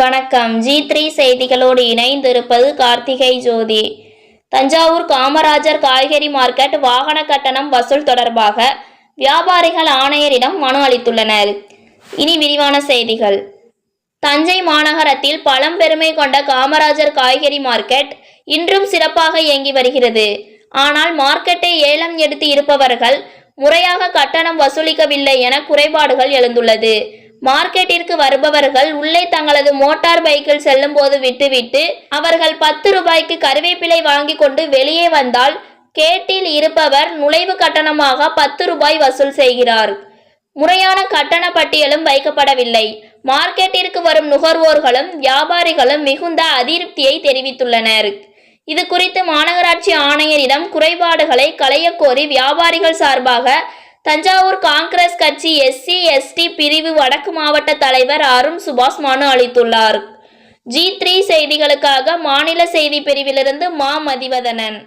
வணக்கம். G three செய்திகளோடு இணைந்திருப்பது கார்த்திகை ஜோதி. தஞ்சாவூர் காமராஜர் காய்கறி மார்க்கெட் வாகன கட்டணம் வசூல் தொடர்பாக வியாபாரிகள் ஆணையரிடம் மனு அளித்துள்ளனர். இனி விரிவான செய்திகள். தஞ்சை மாநகரத்தில் பழம்பெருமை கொண்ட காமராஜர் காய்கறி மார்க்கெட் இன்றும் சிறப்பாக இயங்கி வருகிறது. ஆனால் மார்க்கெட்டை ஏலம் எடுத்து இருப்பவர்கள் முறையாக கட்டணம் வசூலிக்கவில்லை என குறைபாடுகள் எழுந்துள்ளது. மார்க்கெட்டிற்கு வருபவர்கள் உள்ளே தங்களது மோட்டார் பைக்கில் செல்லும் போது விட்டுவிட்டு அவர்கள் பத்து ரூபாய்க்கு கருவேப்பிலை வாங்கி கொண்டு வெளியே வந்தால் கேட்டில் இருப்பவர் நுழைவு கட்டணமாக பத்து ரூபாய் வசூல் செய்கிறார். முறையான கட்டண பட்டியலும் வைக்கப்படவில்லை. மார்க்கெட்டிற்கு வரும் நுகர்வோர்களும் வியாபாரிகளும் மிகுந்த அதிருப்தியை தெரிவித்துள்ளனர். இது குறித்து மாநகராட்சி ஆணையரிடம் குறைபாடுகளை களையக்கோரி வியாபாரிகள் சார்பாக தஞ்சாவூர் காங்கிரஸ் கட்சி எஸ்சி எஸ்டி பிரிவு வடக்கு மாவட்ட தலைவர் அருண் சுபாஷ் மனு அளித்துள்ளார். ஜி த்ரீ செய்திகளுக்காக மாநில செய்தி பிரிவிலிருந்து மா மதிவதனன்.